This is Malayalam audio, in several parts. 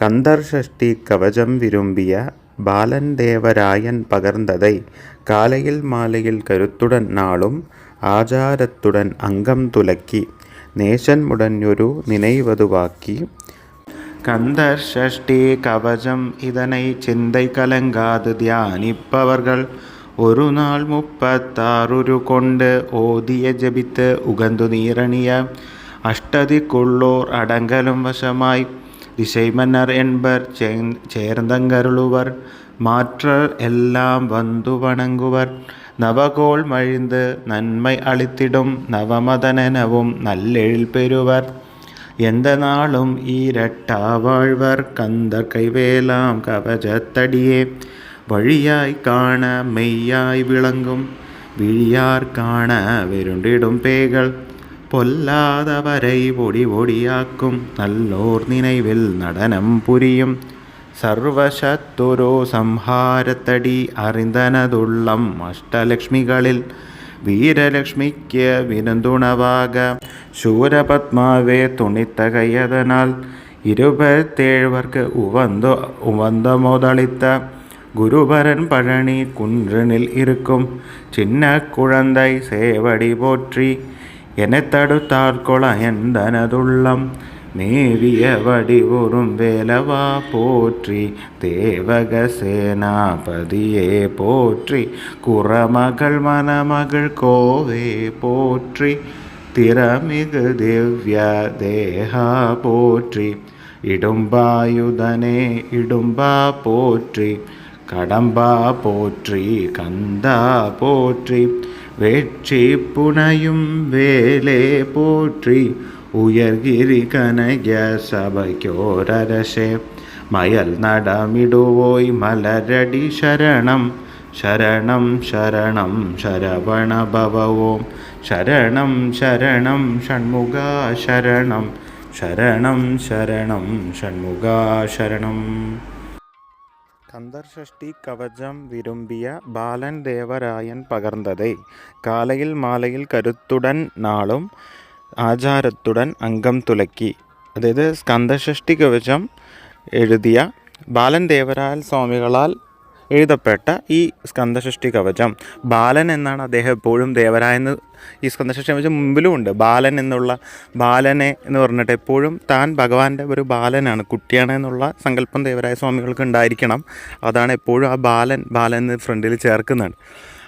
கந்தர்ஷஷ்டி கவசம் விரும்பிய பாலன் தேவராயன் பகர்ந்ததை காலையில் மாலையில் கருத்துடன் நாளும் ஆச்சாரத்துடன் அங்கம் துலக்கி நேசன் உடனொரு நினைவதுவாக்கி கந்தர் ஷஷ்டி கவசம் இதனை சிந்தை கலங்காது தியானிப்பவர்கள் ஒரு நாள் முப்பத்தாறுரு கொண்டு ஓதிய ஜபித்து உகந்து நீரணிய அஷ்டதிக்குள்ளோர் அடங்கலும் வசமாய் திசை மன்னர் என்பர் சேர்ந்தங்கருளுவர் மாற்றர் எல்லாம் வந்து வணங்குவர். நவகோள் மழிந்து நன்மை அளித்திடும் நவமதனெனவும் நல்லெழில் பெறுவர். எந்த நாளும் ஈரட்டா வாழ்வர் கந்த கைவேலாம் கவஜத்தடியே வழியாய் காண மெய்யாய் விளங்கும் விழியார் காண விருண்டிடும் பேகள் പൊല്ലാതവരൈ പൊടി പൊടിയാക്കും. നല്ലോർ നിனைவில் നടനം പുരിയും. സർവശത്തൊരോ സംഹാരത്തടി അറിന്തനതുള്ളം അഷ്ടലക്ഷ്മികളിൽ വീരലക്ഷ്മിക്ക് വിനന്തുണവാക. ശൂരപത്മാവേ തുണിത്തകയതനാൽ ഇരുപത്തേഴുവർക്ക് ഉവന്തോ ഉവന്തമോതളിത്ത. ഗുരുഭരൻ പഴണി കുൻറിനിൽ ഇരുക്കും. ചിന്ന കുഴന്തൈ സേവടി പോറ്റി. எனத் தடுத்தார்கொள எந்தனதுள்ளம். மேவிய வடிவுறும் வேலவா போற்றி. தேவக சேனாபதியே போற்றி. குறமகள் மணமகள் கோவே போற்றி. திறமிகு திவ்ய தேகா போற்றி. இடும்பாயுதனே இடும்பா போற்றி. கடம்பா போற்றி கந்தா போற்றி. வெற்றி புனையும் வேலே போற்றி ഉയർഗിരി കനക സഭയ്ക്കോരരശേ മയൽ നടമിടുവോയ് മലരടി ശരണം ശരണം ശരണം ശരവണ ഭവോം ശരണം ശരണം ഷൺമുഖ ശരണം ശരണം ശരണം ഷൺമുഖ ശരണം கந்தர்ஷஷ்டி கவசம் விரும்பிய பாலன் தேவராயன் பகர்ந்ததை காலையில் மாலையில் கருத்துடன் நாளும் ആചാരത്തുടൻ അംഗം തുലക്കി അതായത് സ്കന്ദഷഷ്ടി കവചം എഴുതിയ ബാലൻ ദേവരായൽ സ്വാമികളാൽ എഴുതപ്പെട്ട ഈ സ്കന്ദഷഷ്ടി കവചം. ബാലൻ എന്നാണ് അദ്ദേഹം എപ്പോഴും ദേവരായെന്ന് ഈ സ്കന്ദഷഷ്ടി കവചം മുമ്പിലും ഉണ്ട്. ബാലൻ എന്നുള്ള ബാലനെ എന്ന് പറഞ്ഞിട്ട് എപ്പോഴും താൻ ഭഗവാന്റെ ഒരു ബാലനാണ് കുട്ടിയാണ് എന്നുള്ള സങ്കല്പം ദേവരായ സ്വാമികൾക്ക് ഉണ്ടായിരിക്കണം. അതാണ് എപ്പോഴും ആ ബാലൻ ബാലൻ എന്ന് ഫ്രണ്ടിൽ ചേർക്കുന്നത്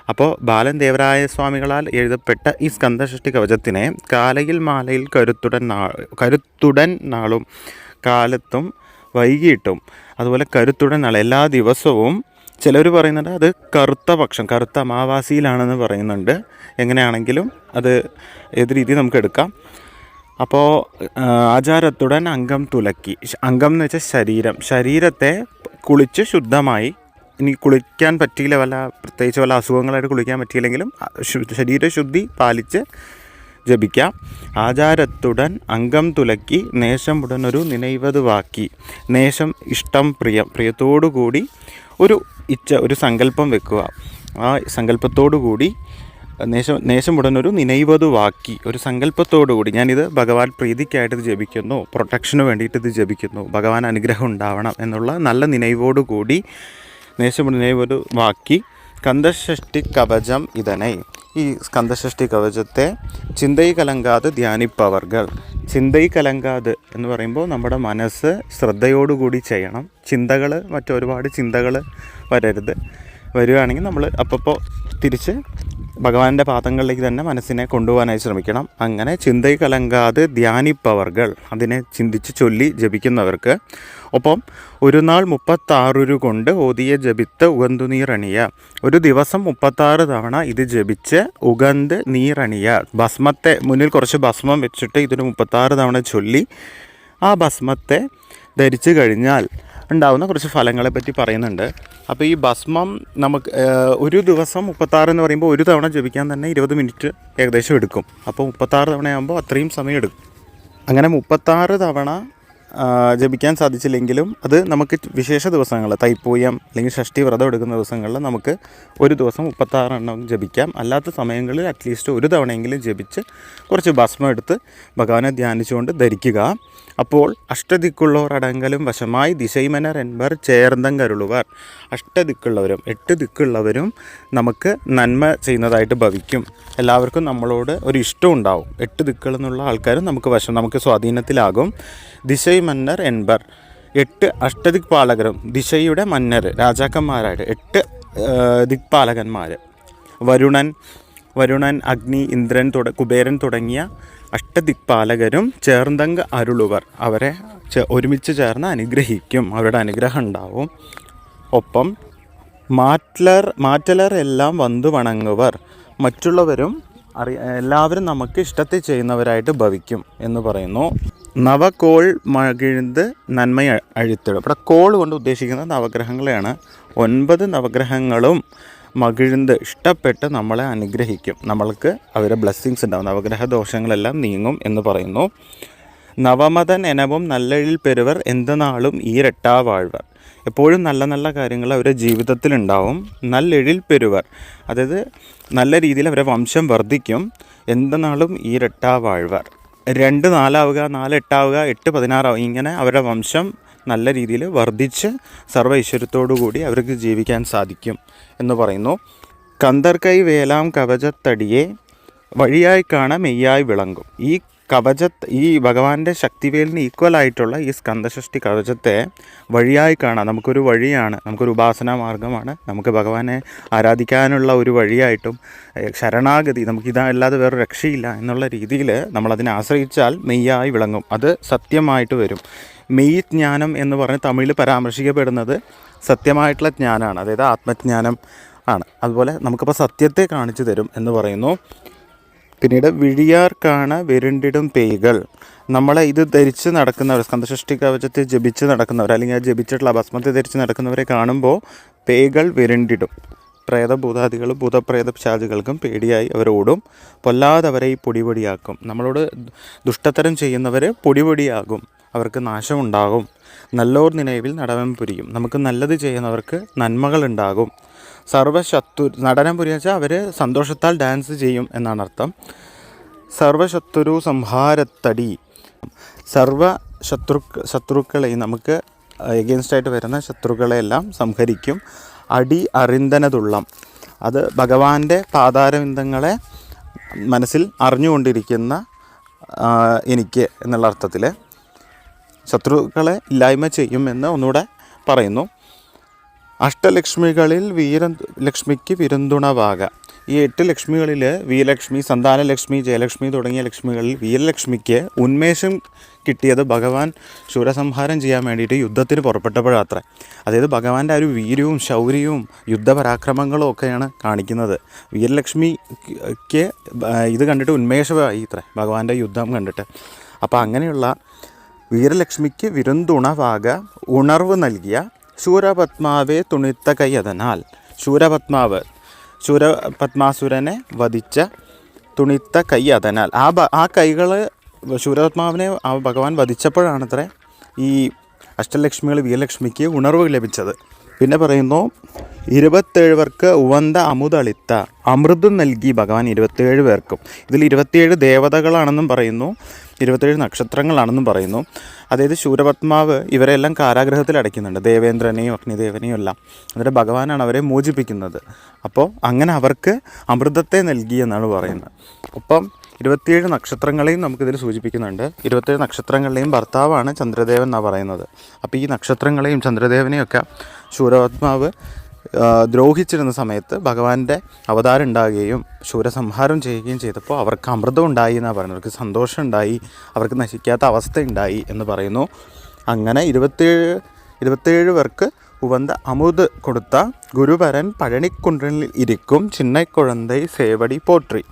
അപ്പോൾ ബാലൻ ദേവരായ സ്വാമികളാൽ എഴുതപ്പെട്ട ഈ സ്കന്ദഷഷ്ടി കവചത്തിനെ കാലയിൽ മാലയിൽ കരുത്തുടൻ നാ കരുത്തുടൻ നാളും കാലത്തും വൈകിട്ടും അതുപോലെ കരുത്തുടൻ നാൾ എല്ലാ ദിവസവും ചിലർ പറയുന്നുണ്ട് അത് കറുത്ത പക്ഷം കറുത്ത അമാവാസിയിലാണെന്ന് പറയുന്നുണ്ട്. എങ്ങനെയാണെങ്കിലും അത് ഏത് രീതി നമുക്ക് എടുക്കാം. അപ്പോൾ ആചാരത്തുടൻ അംഗം തുലക്കി. അംഗം എന്ന് വെച്ചാൽ ശരീരം. ശരീരത്തെ കുളിച്ച് ശുദ്ധമായി ഇനി കുളിക്കാൻ പറ്റിയില്ല വല്ല പ്രത്യേകിച്ച് വല്ല അസുഖങ്ങളായിട്ട് കുളിക്കാൻ പറ്റിയില്ലെങ്കിലും ശരീരശുദ്ധി പാലിച്ച് ജപിക്കാം. ആചാരത്തുടൻ അംഗം തുലക്കി നേശം ഉടനൊരു നിனைവതുവാക്കി നേശം ഇഷ്ടം പ്രിയം പ്രിയത്തോടുകൂടി ഒരു ഇച്ച ഒരു സങ്കല്പം വെക്കുക. ആ സങ്കല്പത്തോടു കൂടി നേശം നേശം ഉടനൊരു നിനൈവതുവാക്കി ഒരു സങ്കല്പത്തോടുകൂടി ഞാനിത് ഭഗവാൻ പ്രീതിക്കായിട്ട് ഇത് ജപിക്കുന്നു. പ്രൊട്ടക്ഷന് വേണ്ടിയിട്ട് ഇത് ജപിക്കുന്നു. ഭഗവാൻ അനുഗ്രഹം ഉണ്ടാവണം എന്നുള്ള നല്ല നിനൈവോടുകൂടി നേശം നിനൈവതു വാക്കി സ്കന്ധഷഷ്ടി കവചം ഇതനെ. ഈ സ്കന്ധഷഷ്ടി കവചത്തെ ചിന്തൈ കലങ്കാത് ധ്യാനിപ്പവർഗൾ ചിന്തൈ കലങ്കാത് എന്ന് പറയുമ്പോൾ നമ്മുടെ മനസ്സ് ശ്രദ്ധയോടുകൂടി ചെയ്യണം. ചിന്തകൾ മറ്റൊരുപാട് ചിന്തകൾ വരരുത്. വരികയാണെങ്കിൽ നമ്മൾ അപ്പോൾ തിരിച്ച് ഭഗവാന്റെ പാദങ്ങളിലേക്ക് തന്നെ മനസ്സിനെ കൊണ്ടുപോകാനായി ശ്രമിക്കണം. അങ്ങനെ ചിന്തൈ കലങ്കാതെ ധ്യാനിപ്പവർകൾ അതിനെ ചിന്തിച്ച് ചൊല്ലി ജപിക്കുന്നവർക്ക്. ഒപ്പം ഒരു നാൾ മുപ്പത്താറുരു കൊണ്ട് ഓതിയ ജപിത്ത് ഉഗന്തു നീറണിയ. ഒരു ദിവസം മുപ്പത്താറ് തവണ ഇത് ജപിച്ച് ഉഗന്ത് നീറണിയ. ഭസ്മത്തെ മുന്നിൽ കുറച്ച് ഭസ്മം വെച്ചിട്ട് ഇതിന് മുപ്പത്താറ് തവണ ചൊല്ലി ആ ഭസ്മത്തെ ധരിച്ചു കഴിഞ്ഞാൽ ഉണ്ടാവുന്ന കുറച്ച് ഫലങ്ങളെ പറ്റി പറയുന്നുണ്ട്. അപ്പോൾ ഈ ഭസ്മം നമുക്ക് ഒരു ദിവസം മുപ്പത്താറ് എന്ന് പറയുമ്പോൾ ഒരു തവണ ജപിക്കാൻ തന്നെ ഇരുപത് മിനിറ്റ് ഏകദേശം എടുക്കും. അപ്പോൾ മുപ്പത്താറ് തവണയാകുമ്പോൾ അത്രയും സമയം എടുക്കും അങ്ങനെ മുപ്പത്താറ് തവണ ജപിക്കാൻ സാധിച്ചില്ലെങ്കിലും അത് നമുക്ക് വിശേഷ ദിവസങ്ങൾ തൈപ്പൂയം അല്ലെങ്കിൽ ഷഷ്ടി വ്രതം എടുക്കുന്ന ദിവസങ്ങളിൽ നമുക്ക് ഒരു ദിവസം മുപ്പത്താറെണ്ണം ജപിക്കാം. അല്ലാത്ത സമയങ്ങളിൽ അറ്റ്ലീസ്റ്റ് ഒരു തവണയെങ്കിലും ജപിച്ച് കുറച്ച് ഭസ്മം എടുത്ത് ഭഗവാനെ ധ്യാനിച്ചുകൊണ്ട് ധരിക്കുക. അപ്പോൾ അഷ്ടദിക്കുള്ളവർ അടങ്കലും വശമായി ദിശൈമനർ എൻവർ ചേർന്നം കരുളുവർ അഷ്ടദിക്കുള്ളവരും എട്ട് ദിക്കുള്ളവരും നമുക്ക് നന്മ ചെയ്യുന്നതായിട്ട് ഭവിക്കും. എല്ലാവർക്കും നമ്മളോട് ഒരു ഇഷ്ടം ഉണ്ടാവും. എട്ട് ദിക്കുകളെന്നുള്ള ആൾക്കാരും നമുക്ക് വശം നമുക്ക് സ്വാധീനത്തിലാകും. ദിശൈമന്നർ എൻബർ. എട്ട് അഷ്ടദിക്പാലകരും ദിശയുടെ മന്നർ രാജാക്കന്മാരായിട്ട് എട്ട് ദിക്പാലകന്മാർ വരുണൻ വരുണൻ അഗ്നി ഇന്ദ്രൻ തുട കുബേരൻ തുടങ്ങിയ അഷ്ടദിക്പാലകരും ചേർന്തങ്ക അരുളുവർ. അവരെ ഒരുമിച്ച് ചേർന്ന് അനുഗ്രഹിക്കും. അവരുടെ അനുഗ്രഹം ഉണ്ടാവും. ഒപ്പം മാറ്റലർ മാറ്റലർ എല്ലാം വന്നു വണങ്ങുവർ. മറ്റുള്ളവരും അറി എല്ലാവരും നമുക്ക് ഇഷ്ടത്തെ ചെയ്യുന്നവരായിട്ട് ഭവിക്കും എന്ന് പറയുന്നു. നവകോൾ മകിഴ്ന്ന് നന്മ അഴുത്തിടും. ഇവിടെ കോൾ കൊണ്ട് ഉദ്ദേശിക്കുന്നത് നവഗ്രഹങ്ങളെയാണ്. ഒൻപത് നവഗ്രഹങ്ങളും മകിഴ്ന്ന് ഇഷ്ടപ്പെട്ട് നമ്മളെ അനുഗ്രഹിക്കും. നമ്മൾക്ക് അവരെ ബ്ലെസ്സിങ്സ് ഉണ്ടാവും. നവഗ്രഹ ദോഷങ്ങളെല്ലാം നീങ്ങും എന്ന് പറയുന്നു. നവമതൻ എനവും നല്ലഴിൽ പെരുവർ എന്തെന്നാളും ഈ രട്ടാവാഴ്വർ. എപ്പോഴും നല്ല നല്ല കാര്യങ്ങൾ അവരുടെ ജീവിതത്തിലുണ്ടാവും നല്ലെഴിൽ പെരുവർ. അതായത് നല്ല രീതിയിൽ അവരുടെ വംശം വർദ്ധിക്കും. എന്തെന്നാളും ഈ രട്ടാവാഴ്വർ. രണ്ട് നാലാവുക നാല് എട്ടാവുക എട്ട് പതിനാറാവുക ഇങ്ങനെ അവരുടെ വംശം നല്ല രീതിയിൽ വർദ്ധിച്ച് സർവ കൂടി അവർക്ക് ജീവിക്കാൻ സാധിക്കും എന്ന് പറയുന്നു. കന്തർക്കൈ വേലാം കവചത്തടിയെ വഴിയായി കാണ മെയ്യായി വിളങ്ങും ഈ കവച ഈ ഭഗവാന്റെ ശക്തിവേലിന് ഈക്വൽ ആയിട്ടുള്ള ഈ സ്കന്ധഷ്ടി കവചത്തെ വഴിയായി കാണാം. നമുക്കൊരു വഴിയാണ് നമുക്കൊരു ഉപാസനാ മാർഗമാണ്. നമുക്ക് ഭഗവാനെ ആരാധിക്കാനുള്ള ഒരു വഴിയായിട്ടും ശരണാഗതി നമുക്ക് ഇതല്ലാതെ വേറെ രക്ഷയില്ല എന്നുള്ള രീതിയിൽ നമ്മളതിനെ ആശ്രയിച്ചാൽ മെയ്യായി വിളങ്ങും. അത് സത്യമായിട്ട് വരും. മെയ് ജ്ഞാനം എന്ന് പറഞ്ഞ് തമിഴിൽ പരാമർശിക്കപ്പെടുന്നത് സത്യമായിട്ടുള്ള ജ്ഞാനമാണ് അതായത് ആത്മജ്ഞാനം ആണ്. അതുപോലെ നമുക്കപ്പോൾ സത്യത്തെ കാണിച്ചു തരും എന്ന് പറയുന്നു. പിന്നീട് വിഴിയാർക്കാണ് കാണ വിരുണ്ടിടും പേയ്കൾ. നമ്മളെ ഇത് ധരിച്ച് നടക്കുന്നവർ സ്കന്ധസൃഷ്ടി കവചത്തെ ജപിച്ച് നടക്കുന്നവർ അല്ലെങ്കിൽ ആ ജപിച്ചിട്ടുള്ള ഭസ്മത്തെ ധരിച്ച് നടക്കുന്നവരെ കാണുമ്പോൾ പേയ്കൾ വിരുണ്ടിടും. പ്രേതഭൂതാദികളും ഭൂതപ്രേത പിശാചുകൾക്കും പേടിയായി അവരോടും പൊല്ലാതെ അവരെ ഈ പൊടിപൊടിയാക്കും. നമ്മളോട് ദുഷ്ടത്തരം ചെയ്യുന്നവർ പൊടിപൊടിയാകും. അവർക്ക് നാശമുണ്ടാകും. നല്ലോർ നിലവിൽ നടനം പുരിയും. നമുക്ക് നല്ലത് ചെയ്യുന്നവർക്ക് നന്മകളുണ്ടാകും. സർവശത്രു നടനം പുരിയ വെച്ചാൽ അവർ സന്തോഷത്താൽ ഡാൻസ് ചെയ്യും എന്നാണ് അർത്ഥം. സർവശത്രു സംഹാരത്തടി. സർവ ശത്രു ശത്രുക്കളെ നമുക്ക് എഗെയിൻസ്റ്റായിട്ട് വരുന്ന ശത്രുക്കളെയെല്ലാം സംഹരിക്കും. അടി അറിന്തനതുള്ളം. അത് ഭഗവാന്റെ പാതാരവിന്ദങ്ങളെ മനസ്സിൽ അറിഞ്ഞുകൊണ്ടിരിക്കുന്ന എനിക്ക് എന്നുള്ള അർത്ഥത്തിൽ ശത്രുക്കളെ ഇല്ലായ്മ ചെയ്യുമെന്ന് ഒന്നുകൂടെ പറയുന്നു. അഷ്ടലക്ഷ്മികളിൽ വീര ലക്ഷ്മിക്ക് വിരുന്തുണവാക. ഈ എട്ട് ലക്ഷ്മികളിൽ വീരലക്ഷ്മി സന്താനലക്ഷ്മി ജയലക്ഷ്മി തുടങ്ങിയ ലക്ഷ്മികളിൽ വീരലക്ഷ്മിക്ക് ഉന്മേഷം കിട്ടിയത് ഭഗവാൻ ശൂരസംഹാരം ചെയ്യാൻ വേണ്ടിയിട്ട് യുദ്ധത്തിന് പുറപ്പെട്ടപ്പോഴാത്ര അതായത് ഭഗവാന്റെ ആ ഒരു വീര്യവും ശൗര്യവും യുദ്ധപരാക്രമങ്ങളും ഒക്കെയാണ് കാണിക്കുന്നത്. വീരലക്ഷ്മിക്ക് ഇത് കണ്ടിട്ട് ഉന്മേഷമായി ഇത്ര ഭഗവാന്റെ യുദ്ധം കണ്ടിട്ട്. അപ്പോൾ അങ്ങനെയുള്ള വീരലക്ഷ്മിക്ക് വിരുന്തുണവാക ഉണർവ് നൽകിയ ശൂരപത്മാവെ തുണിത്ത കൈയതനാൽ. ശൂരപത്മാവ് ശൂരപത്മാസുരനെ വധിച്ച തുണിത്ത കൈ അതനാൽ ആ ആ കൈകൾ ശൂരപത്മാവിനെ ആ ഭഗവാൻ വധിച്ചപ്പോഴാണത്രേ ഈ അഷ്ടലക്ഷ്മികൾ വീരലക്ഷ്മിക്ക് ഉണർവ് ലഭിച്ചത്. പിന്നെ പറയുന്നു ഇരുപത്തേഴ് പേർക്ക് ഉവന്ത അമുതളിത്ത അമൃതം നൽകി ഭഗവാൻ ഇരുപത്തേഴ് പേർക്കും. ഇതിൽ ഇരുപത്തിയേഴ് ദേവതകളാണെന്നും പറയുന്നു ഇരുപത്തേഴ് നക്ഷത്രങ്ങളാണെന്നും പറയുന്നു. അതായത് ശൂരപത്മാവ് ഇവരെല്ലാം കാരാഗ്രഹത്തിൽ അടയ്ക്കുന്നുണ്ട് ദേവേന്ദ്രനെയും അഗ്നിദേവനെയും എല്ലാം. എന്നിട്ട് ഭഗവാനാണ് അവരെ മോചിപ്പിക്കുന്നത്. അപ്പോൾ അങ്ങനെ അവർക്ക് അമൃതത്തെ നൽകി എന്നാണ് പറയുന്നത്. ഒപ്പം ഇരുപത്തിയേഴ് നക്ഷത്രങ്ങളെയും നമുക്കിതിൽ സൂചിപ്പിക്കുന്നുണ്ട്. ഇരുപത്തേഴ് നക്ഷത്രങ്ങളുടെയും ഭർത്താവാണ് ചന്ദ്രദേവൻ എന്നാണ് പറയുന്നത്. അപ്പോൾ ഈ നക്ഷത്രങ്ങളെയും ചന്ദ്രദേവനെയൊക്കെ ശൂരപത്മാവ് ദ്രോഹിച്ചിരുന്ന സമയത്ത് ഭഗവാന്റെ അവതാരം ഉണ്ടാകുകയും ശൂരസംഹാരം ചെയ്യുകയും ചെയ്തപ്പോൾ അവർക്ക് അമൃതം ഉണ്ടായി എന്നാണ് പറയുന്നത്. അവർക്ക് സന്തോഷം ഉണ്ടായി അവർക്ക് നശിക്കാത്ത അവസ്ഥ ഉണ്ടായി എന്ന് പറയുന്നു. അങ്ങനെ ഇരുപത്തേഴ് ഇരുപത്തേഴ് പേർക്ക് ഉവന്ത അമുത് കൊടുത്ത ഗുരുവരൻ പഴനിക്കുണ്ടിൽ ഇരിക്കും. ചിന്നക്കുഴന്തൈ സേവടി പോട്രി.